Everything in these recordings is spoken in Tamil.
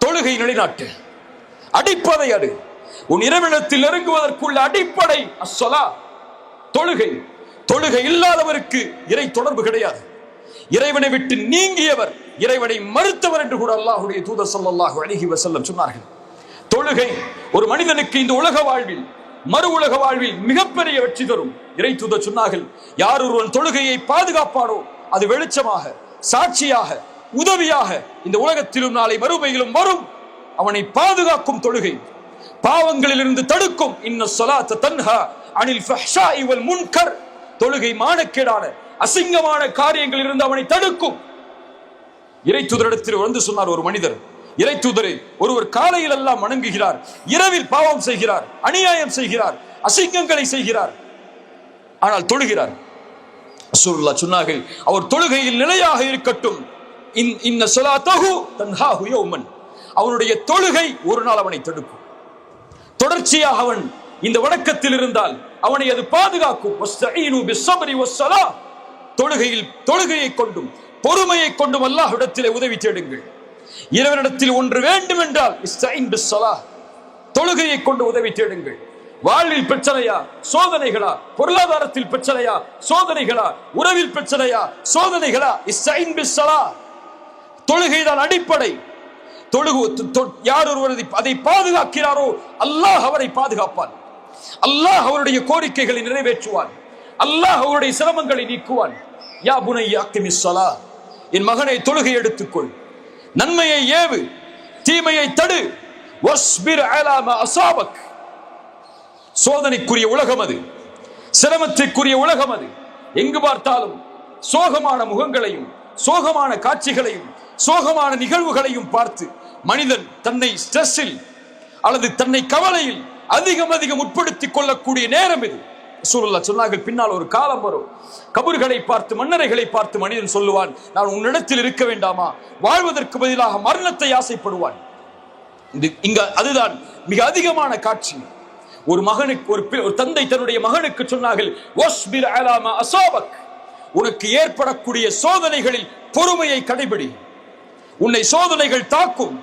தொழுகை நிலைநாட்டு. அடிப்படை அது. உன் இறைவனத்தில் இறங்குவதற்குள்ள அடிப்படை அஸ்ஸலா. தொழுகை. தொழுகை இல்லாதவருக்கு இறை தொடர்பு கிடையாது. இறைவனை விட்டு நீங்கியவர் இறைவனை மறுத்தவர் என்று கூட அல்லாஹுடைய தூதர் ஸல்லல்லாஹு அழகி வசல்லம் சொன்னார்கள். தொழுகை ஒரு மனிதனுக்கு இந்த உலக வாழ்வில் மறு உலக வாழ்வில் மிகப்பெரிய வெற்றி தரும். இறை தூதர் சொன்னார்கள் யார் ஒருவன் தொழுகையை பாதுகாப்பானோ அது வெளிச்சமாக சாட்சியாக உதவியாக இந்த உலகத்திலும் நாளை மறுமையிலும் வரும். அவனை பாதுகாக்கும் தொழுகை. பாவங்களிலிருந்து தடுக்கும். இன்ன சொலாத்த தன்ஹா அனில் ஃபஹ்ஷா இவல் முன்கர். தொழுகை மானக்கேடான அசிங்கமான காரியங்களில் இருந்து அவனை தடுக்கும். இறை தூதரிடத்தில் வந்து சொன்னார் ஒரு மனிதர். இறை தூதரை ஒருவர் காலையில் எல்லாம் வணங்குகிறார். இரவில் பாவம் செய்கிறார். அநியாயம் செய்கிறார். அசிங்கங்களை செய்கிறார். ஆனால் தொழுகிறார். சொன்னார்கள் அவர் தொழுகையில் நிலையாக இருக்கட்டும். இன்ன ஸலாத்தஹு தன்ஹாஹு யௌமன். அவனுடைய தொழுகை ஒரு நாள் அவனை தடுக்கும். தொடர்ச்சியாக அவன் இந்த வணக்கத்தில் இருந்தால் அவனை அது பாதுகாக்கும். தொழுகையில் தொழுகையை கொண்டும் பொறுமையை கொண்டும் அல்லாஹ்விடத்திலே உதவி தேடுங்கள். இறைவனிடத்தில் ஒன்று வேண்டும் என்றால் தொழுகையை கொண்டு உதவி தேடுங்கள். வாழ்வில் பிரச்சனையா? சோதனைகளா? பொருளாதாரத்தில் பிரச்சனையா? சோதனைகளா? உறவில் பிரச்சனையா? சோதனைகளா? இஸ்தஈன் பிஸ்ஸலா. தொழுகைதான் அடிப்படை. தொழுகு யார் ஒருவர் அதை- பாதுகாக்கிறாரோ அல்லாஹ் அவரை பாதுகாப்பான். அல்லாஹ் அவருடைய கோரிக்கைகளை நிறைவேற்றுவான். அல்லாஹ் அவருடைய சிரமங்களை நீக்குவான். யா புனை யாக்கிமி என் மகனை தொழுகை எடுத்துக்கொள். நன்மையை ஏவு தீமையை தடு. வஸ்பிர் அலாம அசாபக். சோதனைக்குரிய உலகம் அது. சிரமத்திற்குரிய உலகம் அது. எங்கு பார்த்தாலும் சோகமான முகங்களையும் சோகமான காட்சிகளையும் சோகமான நிகழ்வுகளையும் பார்த்து மனிதன் தன்னை ஸ்ட்ரெஸ்ஸில் அல்லது தன்னை கவலையில் அதிகம் அதிகம் உட்படுத்திக் கொள்ளக்கூடிய நேரம் இது. சூழல்லா சொன்னார்கள் பின்னால் ஒரு காலம் வரும். கபர்களை பார்த்து மன்னரைகளை பார்த்து மனிதன் சொல்லுவான் நான் உன்னிடத்தில் இருக்க வேண்டாமா? வாழ்வதற்கு பதிலாக மரணத்தை ஆசைப்படுவான். இது இங்க அதுதான் மிக அதிகமான காட்சி. ஒரு மகனுக்கு ஒரு ஒரு தந்தை தன்னுடைய மகனுக்கு சொன்னார்கள் உனக்கு ஏற்படக்கூடிய சோதனைகளில் பொறுமையை கடைபிடி. உன்னை சோதனைகள் தாக்கும்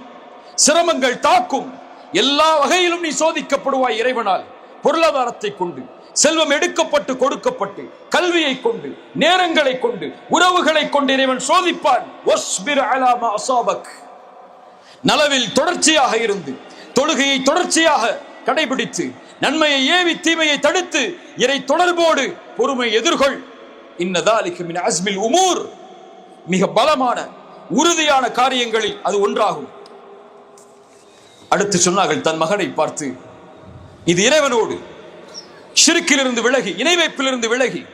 சிரமங்கள் தாக்கும். எல்லா வகையிலும் நீ சோதிக்கப்படுவாய் இறைவனால். பொருளாதாரத்தை கொண்டு செல்வம் எடுக்கப்பட்டு கொடுக்கப்பட்டு கல்வியை கொண்டு நேரங்களை கொண்டு உறவுகளை கொண்டு இறைவன் சோதிப்பான். நலவில் தொடர்ச்சியாக இருந்து தொழுகையை தொடர்ச்சியாக கடைபிடித்து நன்மையை ஏவி தீமையை தடுத்து இறை தொடர்போடு பொறுமை எதிர்கொள். இன்னதாலிக்கு மின் அஸ்மில் உமூர் மிக பலமான உறுதியான காரியங்களில் அது ஒன்றாகும். அடுத்து சொன்னார்கள் தன் மகனை பார்த்து இது இறைவனோடு சிறுக்கிலிருந்து விலகி இணைவைப்பிலிருந்து விலகி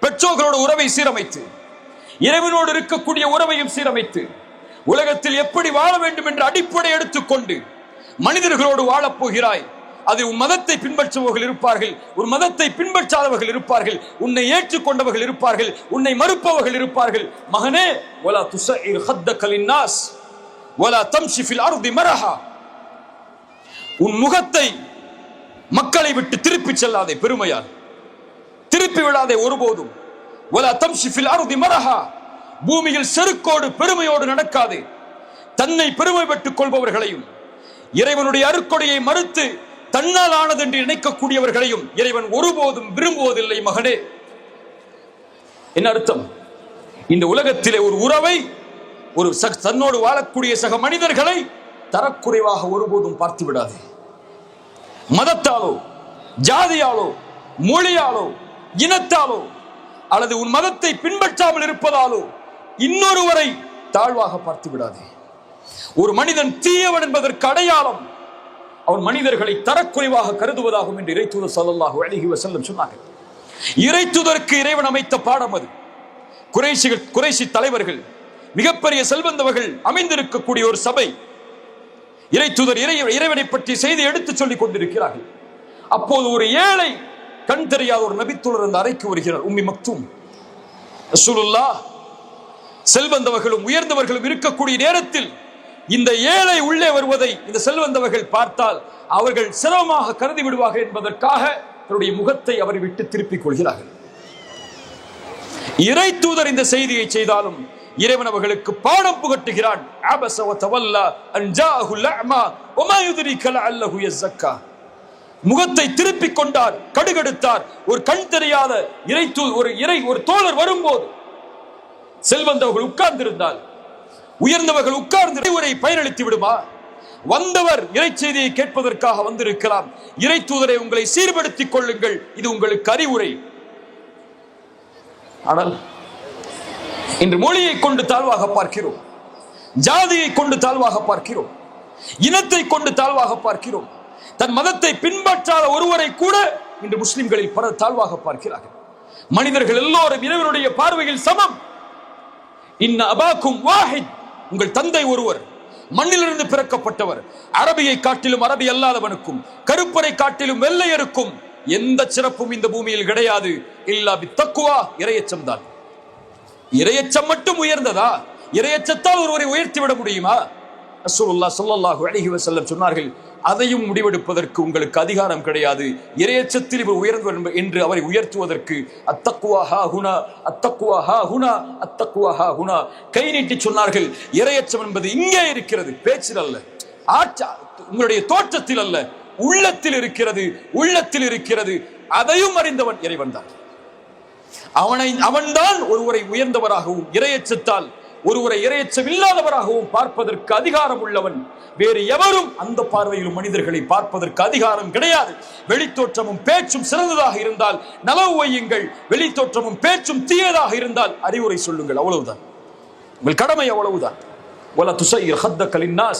பெற்றோர்களோட உறவை சீரமைத்து இறைவனோடு இருக்கக்கூடிய உறவையும் சீரமைத்து உலகத்தில் எப்படி வாழ வேண்டும் என்ற அடிப்படை எடுத்துக்கொண்டு மனிதர்களோடு வாழப் போகிறாய் அது உன் மதத்தை பின்பற்றுபவர்கள் இருப்பார்கள். உன் மதத்தை பின்பற்றாதவர்கள் இருப்பார்கள். உன்னை ஏற்றுக்கொண்டவர்கள் இருப்பார்கள். உன்னை மறுப்பவர்கள் இருப்பார்கள். மகனே வலா துச ஹத்தக கலின்னாஸ் வலா தம்ஷி ஃபில் மரஹா. உன் முகத்தை மக்களை விட்டு திருப்பிச் செல்லாதே பெருமையால். திருப்பி விடாதே ஒருபோதும். ஒலா தம்ஷி ஃபில் மரஹா. பூமியில் செருக்கோடு பெருமையோடு நடக்காதே. தன்னை பெருமை கொள்பவர்களையும் இறைவனுடைய அருக்கொடையை மறுத்து தன்னால் ஆனது என்று நினைக்கக்கூடியவர்களையும் இறைவன் ஒருபோதும் விரும்புவதில்லை மகனே. என்ன அர்த்தம்? இந்த உலகத்திலே ஒரு உறவை ஒரு சக- தன்னோடு வாழக்கூடிய சக மனிதர்களை தரக்குறைவாக ஒருபோதும் பார்த்து விடாது. மதத்தாலோ ஜாதியாலோ மொழியாலோ இனத்தாலோ அல்லது உன் மதத்தை பின்பற்றாமல் இருப்பதாலோ இன்னொருவரை தாழ்வாக பார்த்து விடாதே. ஒரு மனிதன் தீயவன் என்பதற்கு அடையாளம் அவன் மனிதர்களை தரக்குறைவாக கருதுவதாகும் என்று இறைத்தூதர் ஸல்லல்லாஹு அழகி வசல்லம் சொன்னார்கள். இறைத்துதற்கு இறைவன் அமைத்த பாடம் அது. குறைசிகள் குறைசி தலைவர்கள் மிகப்பெரிய செல்வந்தவர்கள் அமைந்திருக்கக்கூடிய ஒரு சபை. இறைத்துதர் இறை இறைவனை பற்றி செய்தி எடுத்து சொல்லிக் கொண்டிருக்கிறார்கள். அப்போது ஒரு ஏழை கண் தெரியாத ஒரு நபித்துளர் அந்த அறைக்கு வருகிறார் உம்மி மக்தும். செல்வந்தவர்களும் உயர்ந்தவர்களும் இருக்கக்கூடிய நேரத்தில் இந்த ஏழை உள்ளே வருவதை இந்த செல்வந்தவர்கள் பார்த்தால் அவர்கள் சிரமமாக கருதி விடுவார்கள் என்பதற்காக தன்னுடைய முகத்தை அவர் விட்டு திருப்பிக் கொள்கிறார்கள். இறை தூதர் இந்த செய்தியை செய்தாலும் இறைவன் அவர்களுக்கு பாடம் புகட்டுகிறான். முகத்தை திருப்பிக் கொண்டார் கடுகெடுத்தார். ஒரு கண் தெரியாத இறை ஒரு இறை ஒரு தோழர் வரும்போது செல்வந்தவர்கள் உட்கார்ந்திருந்தால் உயர்ந்தவர்கள் உட்கார்ந்து உரை பயனளித்து விடுமா? வந்தவர் இறை செய்தியை கேட்பதற்காக வந்திருக்கலாம். இறை தூதரை உங்களை சீர்படுத்திக் கொள்ளுங்கள். இது உங்களுக்கு அறிவுரை. ஆனால் இன்று மொழியை கொண்டு தாழ்வாக பார்க்கிறோம். ஜாதியை கொண்டு தாழ்வாக பார்க்கிறோம். இனத்தை கொண்டு தாழ்வாக பார்க்கிறோம். தன் மதத்தை பின்பற்றாத ஒருவரை கூட இன்று முஸ்லிம்களில் பல தாழ்வாக பார்க்கிறார்கள். மனிதர்கள் எல்லோரும் இறைவனுடைய பார்வையில் சமம். இன்ன அபாக்கும் வாஹித். உங்கள் தந்தை ஒருவர் மண்ணிலிருந்து பிறக்கப்பட்டவர். அரபியை காட்டிலும் அரபி அல்லாதவனுக்கும் கருப்பரை காட்டிலும் வெள்ளையருக்கும் எந்த சிறப்பும் இந்த பூமியில் கிடையாது. இல்லா தக்குவா இரையச்சம் தான். இரையச்சம் மட்டும் உயர்ந்ததா? இரையச்சத்தால் ஒருவரை உயர்த்தி விட முடியுமா? ரசூலுல்லாஹ் ஸல்லல்லாஹு அழகி வசல்லம் சொன்னார்கள் அதையும் முடிவெடுப்பதற்கு உங்களுக்கு அதிகாரம் கிடையாது. இரையச்சத்தில் இவர் உயர்ந்தவர் என்று அவரை உயர்த்துவதற்கு அத்தக்குவா ஹா ஹுனா அத்தக்குவா ஹா ஹுனா அத்தக்குவா ஹா ஹுனா. கை நீட்டி சொன்னார்கள் இரையச்சம் என்பது இங்கே இருக்கிறது பேச்சில் அல்ல. ஆட்சா உங்களுடைய தோற்றத்தில் அல்ல உள்ளத்தில் இருக்கிறது உள்ளத்தில் இருக்கிறது. அதையும் அறிந்தவன் இறைவன் தான். அவனை அவன்தான் ஒருவரை உயர்ந்தவராகவும் இரையச்சத்தால் ஒருவரை இரையச்சம் இல்லாதவராகவும் பார்ப்பதற்கு அதிகாரம் உள்ளவன் வேறு எவரும் அந்த பார்வையிலும் மனிதர்களை பார்ப்பதற்கு அதிகாரம் கிடையாது வெளித்தோற்றமும் பேச்சும் சிறந்ததாக இருந்தால் நலவு வையுங்கள் வெளித்தோற்றமும் பேச்சும் தீயதாக இருந்தால் அறிவுரை சொல்லுங்கள் அவ்வளவுதான் உங்கள் கடமை அவ்வளவுதான் ولا تسير خدك للناس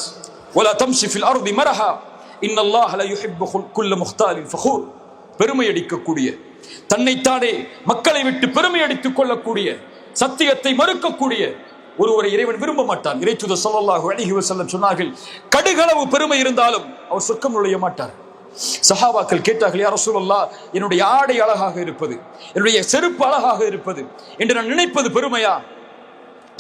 ولا تمشي في الارض مرحا ان الله لا يحب كل مختال فخور பெருமை அடிக்கக்கூடிய தன்னைத்தானே மக்களை விட்டு பெருமை அடித்துக் கொள்ளக்கூடிய சத்தியத்தை மறுக்கக்கூடிய ஒருவரை இறைவன் விரும்ப மாட்டான். இறைச்சுத சொல்லல்லாஹு அழகி வஸல்லம் சொன்னார்கள் கடுகளவு பெருமை இருந்தாலும் அவர் சொர்க்கம் நுழைய மாட்டார். சஹாபாக்கள் கேட்டார்கள் யார் சூழல்லா என்னுடைய ஆடை அழகாக இருப்பது என்னுடைய செருப்பு அழகாக இருப்பது என்று நான் நினைப்பது பெருமையா?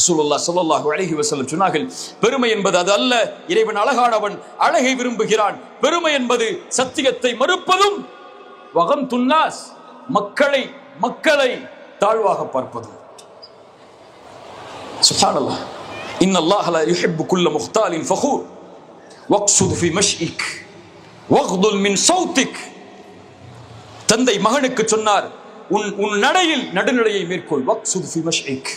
சூழல்லா சொல்லல்லாஹு அழகி வசல்லம் சொன்னார்கள் பெருமை என்பது அது அல்ல இறைவன் அழகானவன் அழகை விரும்புகிறான். பெருமை என்பது சத்தியத்தை மறுப்பதும் வகம் துன்னாஸ் மக்களை மக்களை தாழ்வாக பார்ப்பதும். சுப்ஹானல்லாஹ் இன் அல்லாஹ் லா யுஹிப்பு குல்ல முக்தாலின் ஃபகூர் வக்சுத் ஃபி மஷ்இக் வக்துல் மின் சௌத்திக் தந்தை மகனுக்கு சொன்னார் உன் உன் நடையில் நடுநிலையை மேற்கொள். வக்சுது ஃபி மஷ்இக்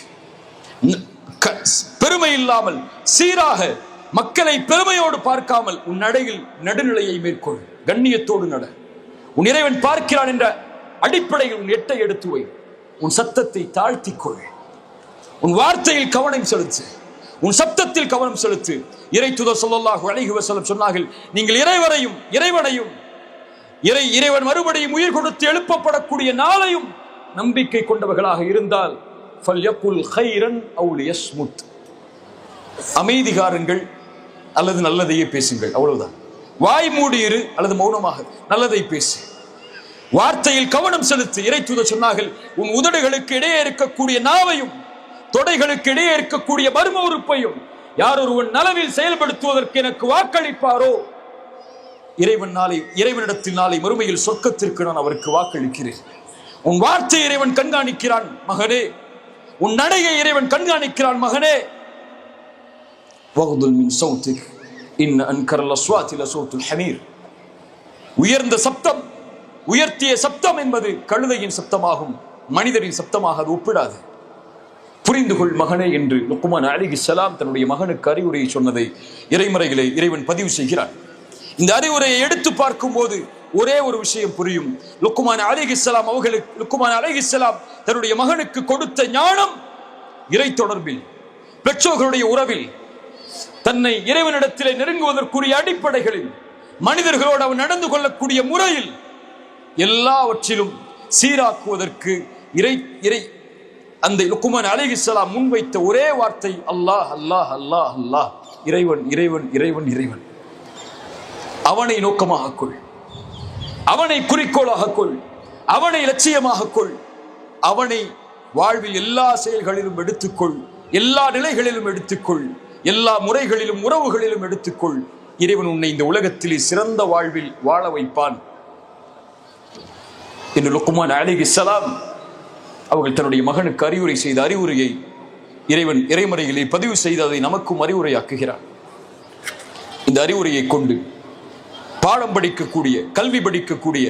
பெருமை இல்லாமல் சீராக மக்களை பெருமையோடு பார்க்காமல் உன் நடையில் நடுநிலையை மேற்கொள். கண்ணியத்தோடு நட. உன் இறைவன் பார்க்கிறான் என்ற அடிப்படையில் உன் எட்டை எடுத்து வை. உன் சத்தத்தை தாழ்த்திக்கொள் உன் வார்த்தையில் கவனம் செலுத்து. உன் சப்தத்தில் கவனம் செலுத்து. இறை துதர் சொல்லல்லாஹு அழகி சொன்னார்கள் நீங்கள் இறைவரையும் இறைவனையும் இறை இறைவன் மறுபடியும் உயிர் கொடுத்து எழுப்பப்படக்கூடிய நாளையும் நம்பிக்கை கொண்டவர்களாக இருந்தால் ஃபல்யக்குல் கைரன் அவுல் யஸ்முத் அமைதிகாரங்கள் அல்லது நல்லதையே பேசுங்கள் அவ்வளவுதான். வாய் மூடியிரு அல்லது மௌனமாக நல்லதை பேசு. வார்த்தையில் கவனம் செலுத்து. இறை தூதர் சொன்னார்கள் உன் உதடுகளுக்கு இடையே இருக்கக்கூடிய நாவையும் தொடைகளுக்கு இடையே இருக்கக்கூடிய மர்ம உறுப்பையும் யார் ஒருவன் நலவில் செயல்படுத்துவதற்கு எனக்கு வாக்களிப்பாரோ? இறைவன் நாளை இறைவனிடத்தில் நாளை மறுமையில் சொர்க்கத்திற்கு நான் அவருக்கு வாக்களிக்கிறேன். உன் வார்த்தை இறைவன் கண்காணிக்கிறான் மகனே. உன் நடையை இறைவன் கண்காணிக்கிறான் மகனே. வகுதுல் மின் சௌத்திக். இன் அன்கர் அஸ்வாத் லசௌத்துல் ஹமீர். உயர்ந்த சப்தம் உயர்த்திய சப்தம் என்பது கழுதையின் சப்தமாகும் மனிதரின் சப்தமாக அது ஒப்பிடாது. புரிந்து கொள் மகனே என்று லுக்குமான் அலிகி சலாம் தன்னுடைய மகனுக்கு அறிவுரையை சொன்னதை இறைமறைகளை இறைவன் பதிவு செய்கிறான். இந்த அறிவுரையை எடுத்து பார்க்கும்போது ஒரே ஒரு விஷயம் புரியும். லுக்குமான் அலிகிஸ்லாம் அவர்களுக்கு லுக்குமான் அலிகிஸ்லாம் தன்னுடைய மகனுக்கு கொடுத்த ஞானம் இறை தொடர்பில் பெற்றோர்களுடைய உறவில் தன்னை இறைவனிடத்திலே நெருங்குவதற்குரிய அடிப்படைகளில் மனிதர்களோடு அவன் நடந்து கொள்ளக்கூடிய முறையில் எல்லாவற்றிலும் சீராக்குவதற்கு இறை இறை அந்த லுக்குமான் அலிகிஸ்லாம் முன்வைத்த ஒரே வார்த்தை அல்லாஹ் அல்லாஹ் அல்லாஹ் அல்லாஹ். இறைவன் இறைவன் இறைவன் இறைவன். அவனை நோக்கமாக கொள். அவனை குறிக்கோளாக கொள். அவனை லட்சியமாக கொள். அவனை வாழ்வில் எல்லா செயல்களிலும் எடுத்துக்கொள் எல்லா நிலைகளிலும் எடுத்துக்கொள் எல்லா முறைகளிலும் உறவுகளிலும் எடுத்துக்கொள் இறைவன் உன்னை இந்த உலகத்திலே சிறந்த வாழ்வில் வாழ வைப்பான். என்று லுக்குமான் அலிகி இஸ்லாம் அவர்கள் தன்னுடைய மகனுக்கு அறிவுரை செய்த அறிவுரையை இறைவன் இறைமறையிலே பதிவு செய்து அதை நமக்கும் அறிவுரையாக்குகிறார் இந்த அறிவுரையை கொண்டு பாடம் படிக்கக்கூடிய கல்வி படிக்கக்கூடிய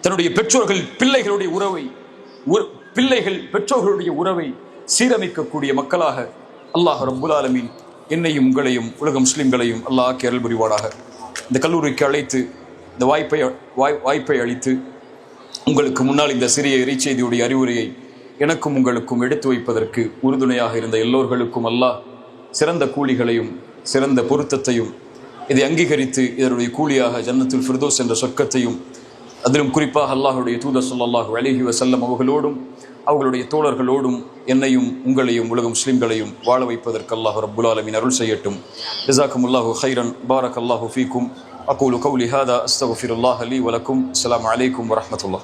தன்னுடைய பெற்றோர்கள் பிள்ளைகளுடைய உறவை பிள்ளைகள் பெற்றோர்களுடைய உறவை சீரமைக்கக்கூடிய மக்களாக அல்லாஹ் ரப்புல் ஆலமீன் என்னையும் உங்களையும் உலக முஸ்லிம்களையும் அல்லாஹ் ஆக்கி அருள் இந்த கல்லூரிக்கு அழைத்து இந்த வாய்ப்பை வாய்- வாய்ப்பை அளித்து உங்களுக்கு முன்னால் இந்த சிறிய இறைச்செய்தியுடைய அறிவுரையை எனக்கும் உங்களுக்கும் எடுத்து வைப்பதற்கு உறுதுணையாக இருந்த எல்லோர்களுக்கும் அல்லாஹ் சிறந்த கூலிகளையும் சிறந்த பொருத்தத்தையும் இதை அங்கீகரித்து இதனுடைய கூலியாக ஜன்னத்துல் ஃபிர்தோஸ் என்ற சொர்க்கத்தையும் அதிலும் குறிப்பாக அல்லாஹுடைய தூதர் சொல்லாஹு அலைஹி வசல்லம் அவர்களோடும் அவர்களுடைய தோழர்களோடும் என்னையும் உங்களையும் உலக முஸ்லீம்களையும் வாழ வைப்பதற்கு அல்லாஹ் ரபுல் ஆலமின் அருள் செய்யட்டும். ஜஸாக்குமுல்லாஹு ஹைரன் பாரக் அல்லாஹு ஃபீக்கும். அகூலு கௌலி ஹாதா அஸ்தகுஃபிருல்லாஹ் அலி வலக்கும் அஸ்லாம் அலைக்கும் வரமத்துல்லா